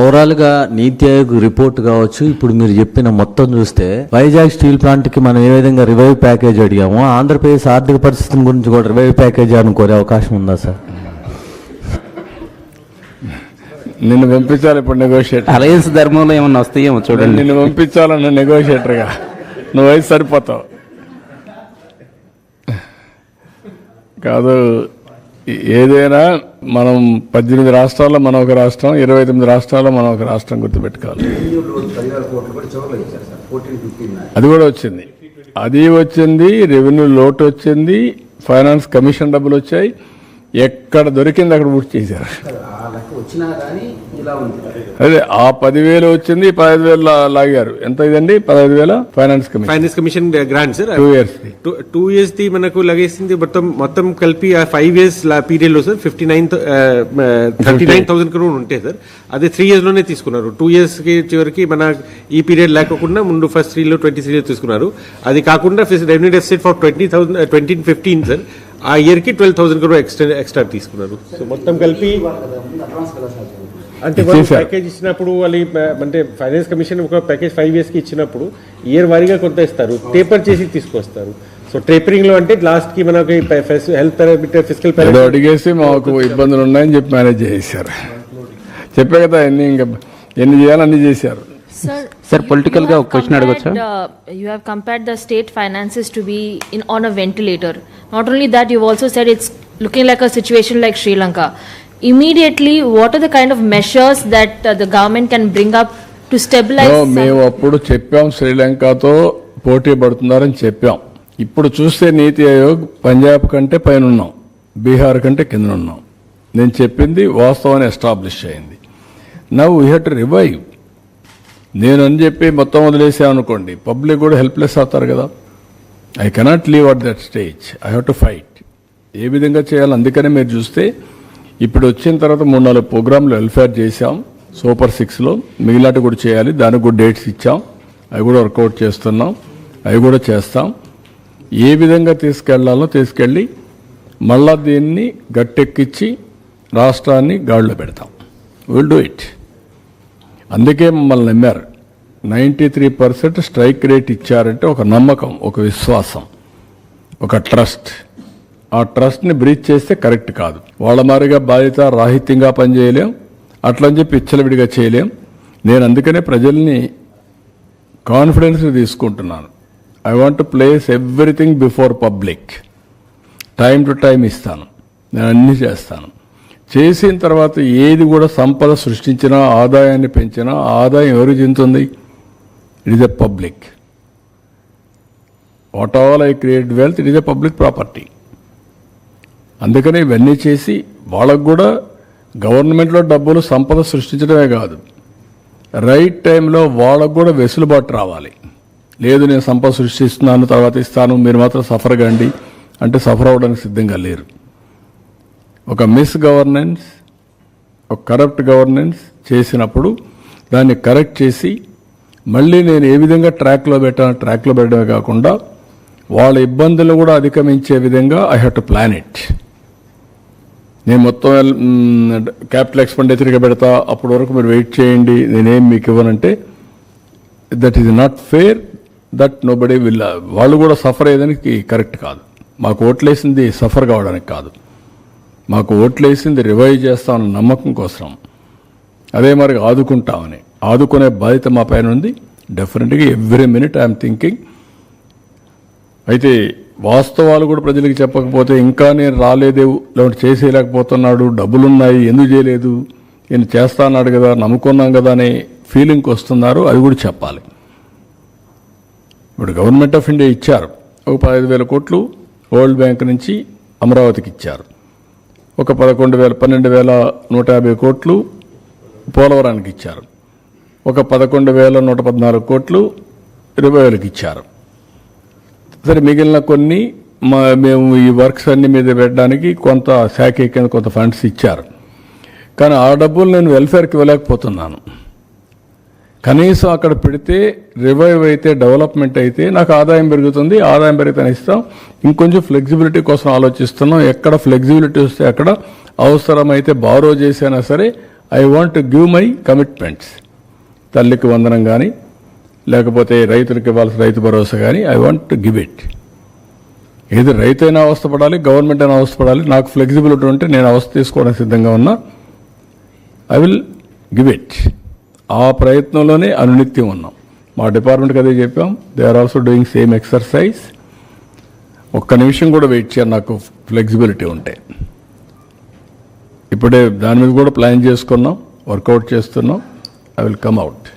ఓవరాల్గా నీతి ఆయోగ్ రిపోర్ట్ కావచ్చు. ఇప్పుడు మీరు చెప్పిన మొత్తం చూస్తే వైజాగ్ స్టీల్ ప్లాంట్కి మనం ఏ విధంగా రివైవ్ ప్యాకేజ్ అడిగామో ఆంధ్రప్రదేశ్ ఆర్థిక పరిస్థితి గురించి కూడా రివైవ్ ప్యాకేజ్ అనుకోరే అవకాశం ఉందా సార్? నిన్ను పంపించాలి ఇప్పుడు నెగోషియేటర్ అలయన్స్ ధర్మంలో ఏమన్నా వస్తాయేమో చూడండి. నిన్ను పంపించాలన్న నెగోషియేటర్గా నువ్వు అయితే సరిపోతావు. కాదు ఏదైనా మనం పద్దెనిమిది రాష్ట్రాల్లో మనం ఒక రాష్ట్రం ఇరవై తొమ్మిది రాష్ట్రాల్లో మనం ఒక రాష్ట్రం గుర్తుపెట్టుకోవాలి. అది కూడా వచ్చింది. అది వచ్చింది రెవెన్యూ లోటు వచ్చింది ఫైనాన్స్ కమిషన్ డబ్బులు వచ్చాయి. ఎక్కడ దొరికింది అక్కడ పూర్తి చేశారు. అదే ఆ పదివేలు వచ్చింది పదహైదు వేలు లాగారు. ఎంత ఇదండి? పదహైదు వేల? Finance commission finance commission grant sir two years two years the మనకు లగేసింది మొత్తం మొత్తం కలిపి ఆ ఫైవ్ ఇయర్స్ పీరియడ్లో sir fifty nine thirty nine thousand crore ఉంటాయి సార్ అదే త్రీ ఇయర్స్లోనే తీసుకున్నారు. టూ ఇయర్స్కి చివరికి మన ఈ పీరియడ్ లేకుండా ముందు ఫస్ట్ త్రీ లో ట్వంటీ త్రీ తీసుకున్నారు. అది కాకుండా revenue deficit for twenty thousand twenty fifteen sir ఆ ఇయర్కి twelve thousand crore extra extra తీసుకున్నారు. సో మొత్తం కలిపి అంటే వాళ్ళు. ప్యాకేజ్ ఇచ్చినప్పుడు వాళ్ళు అంటే ఫైనాన్స్ కమిషన్ ఒక ప్యాకేజ్ ఫైవ్ ఇయర్స్కి ఇచ్చినప్పుడు ఇయర్ వారీగా కొంత ఇస్తారు. టేపర్ చేసి తీసుకొస్తారు. సో టేపరింగ్లో అంటే లాస్ట్కి మనకి హెల్త్ పారామీటర్ ఫిజికల్ అడిగేసి మాకు ఇబ్బందులు ఉన్నాయని చెప్పి మేనేజ్ చేశారు. చెప్పే కదా ఎన్ని ఇంకా ఎన్ని చేయాలి అన్ని చేశారు. సార్ పొలిటికల్గా క్వశ్చన్ అడగొచ్చు? You have compared the state finances to be in on a ventilator not only that you also said it's looking like a situation like Sri Lanka immediately what are the kind of measures that the government can bring up to stabilise మేము అప్పుడు చెప్పాం శ్రీలంకతో పోటీ పడుతున్నారని చెప్పాం. ఇప్పుడు చూస్తే నీతి ఆయోగ్ పంజాబ్ కంటే పైన ఉన్నాం బీహార్ కంటే కింద ఉన్నాం నేను చెప్పింది వాస్తవాన్ని ఎస్టాబ్లిష్ అయింది now we have to revive నేను అని చెప్పి మొత్తం వదిలేసామనుకోండి పబ్లిక్ కూడా హెల్ప్లెస్ అవుతారు కదా. I cannot leave at that stage. I have to fight. ఏ విధంగా చేయాలి అందుకనే మీరు చూస్తే ఇప్పుడు వచ్చిన తర్వాత మూడు నాలుగు ప్రోగ్రాంలు వెల్ఫేర్ చేశాం. సూపర్ సిక్స్లో మిగిలాటి కూడా చేయాలి. దానికి కూడా డేట్స్ ఇచ్చాం. అవి కూడా వర్కౌట్ చేస్తున్నాం. అవి కూడా చేస్తాం. ఏ విధంగా తీసుకెళ్ళాలో తీసుకెళ్ళి మళ్ళా దీన్ని గట్టెక్కించి రాష్ట్రాన్ని గాడిలో పెడతాం. విల్ డూ ఇట్ అందుకే మమ్మల్ని నమ్మారు. Ninety three percent strike rate ఇచ్చారంటే ఒక నమ్మకం ఒక విశ్వాసం ఒక ట్రస్ట్. ఆ ట్రస్ట్ని బ్రీచ్ చేస్తే కరెక్ట్ కాదు. వాళ్ళ మారిగా బాధ్యత రాహిత్యంగా పనిచేయలేం అట్లని చెప్పి ఇచ్చలవిడిగా చేయలేం. నేను అందుకనే ప్రజల్ని కాన్ఫిడెన్స్ తీసుకుంటున్నాను. I want to place everything before public. Time to time ఇస్తాను. నేను అన్ని చేస్తాను. చేసిన తర్వాత ఏది కూడా సంపద సృష్టించినా ఆదాయాన్ని పెంచినా ఆదాయం ఎవరు చెందుతుంది? It is a public what all I create wealth it is a public property అందుకని ఇవన్నీ చేసి వాళ్ళకు కూడా గవర్నమెంట్లో డబ్బులు సంపద సృష్టించడమే కాదు. రైట్ టైంలో వాళ్ళకు కూడా వెసులుబాటు రావాలి. లేదు నేను సంపద సృష్టిస్తున్నాను తర్వాత ఇస్తాను మీరు మాత్రం సఫర్ కండి అంటే సఫర్ అవ్వడానికి సిద్ధంగా లేరు. ఒక మిస్ గవర్నెన్స్ ఒక కరప్ట్ గవర్నెన్స్ చేసినప్పుడు దాన్ని కరెక్ట్ చేసి మళ్ళీ నేను ఏ విధంగా ట్రాక్లో పెట్టాను ట్రాక్లో పెట్టడమే కాకుండా వాళ్ళ ఇబ్బందులు కూడా అధిగమించే విధంగా I have to plan it నేను మొత్తం క్యాపిటల్ ఎక్స్పెండిచర్గా పెడతా అప్పటి వరకు మీరు వెయిట్ చేయండి నేనేం మీకు ఇవ్వనంటే that is not fair that nobody will వాళ్ళు కూడా సఫర్ అయ్యేదానికి కరెక్ట్ కాదు. మాకు ఓట్లేసింది సఫర్ కావడానికి కాదు. మాకు ఓట్లేసింది రివైవ్ చేస్తామన్న నమ్మకం కోసం. అదే మరి ఆదుకుంటామని. ఆదుకునే బాధ్యత మా పైన ఉంది. డెఫినెట్గా ఎవ్రీ మినిట్ ఐఎమ్ థింకింగ్ అయితే వాస్తవాలు కూడా ప్రజలకు చెప్పకపోతే ఇంకా నేను రాలేదే లేకుంటే చేసేయలేకపోతున్నాడు డబ్బులున్నాయి ఎందుకు చేయలేదు నేను చేస్తా అన్నాడు కదా నమ్ముకున్నాం కదా అనే ఫీలింగ్కి వస్తున్నారు అది కూడా చెప్పాలి. ఇప్పుడు గవర్నమెంట్ ఆఫ్ ఇండియా ఇచ్చారు. ఒక పదహైదు వేల కోట్లు వరల్డ్ బ్యాంక్ నుంచి అమరావతికి ఇచ్చారు. ఒక పదకొండు వేల పన్నెండు వేల నూట యాభై కోట్లు పోలవరానికి ఇచ్చారు. ఒక పదకొండు వేల నూట పద్నాలుగు కోట్లు ఇరవై వేలకు ఇచ్చారు. సరే మిగిలిన కొన్ని మా మేము ఈ వర్క్స్ అన్ని మీద పెట్టడానికి కొంత శాఖ కింద కొంత ఫండ్స్ ఇచ్చారు. కానీ ఆ డబ్బులు నేను వెల్ఫేర్కి ఇవ్వలేకపోతున్నాను. కనీసం అక్కడ పెడితే రివైవ్ అయితే డెవలప్మెంట్ అయితే నాకు ఆదాయం పెరుగుతుంది. ఆదాయం పెరిగితే ఇస్తాం. ఇంకొంచెం ఫ్లెక్సిబిలిటీ కోసం ఆలోచిస్తున్నాం. ఎక్కడ ఫ్లెక్సిబిలిటీ వస్తే అక్కడ అవసరమైతే బారో చేసైనా సరే I want give my commitments తల్లికి వందనం కానీ లేకపోతే రైతులకు ఇవ్వాల్సిన రైతు భరోసా కానీ I want to give it ఏది రైతు అయినా అవస్థపడాలి గవర్నమెంట్ అయినా అవస్థపడాలి నాకు ఫ్లెక్సిబిలిటీ ఉంటే నేను అవస్థ తీసుకోవడానికి సిద్ధంగా ఉన్నా ఐ విల్ గివ్ ఇట్ ఆ ప్రయత్నంలోనే అనునిత్యం ఉన్నాం. మా డిపార్ట్మెంట్కి అదే చెప్పాం. They are also doing same exercise ఒక్క నిమిషం కూడా వెయిట్ చేయాలి నాకు ఫ్లెక్సిబిలిటీ ఉంటే. ఇప్పుడే దాని మీద కూడా ప్లాన్ చేసుకున్నాం వర్కౌట్ చేస్తున్నాం. I will come out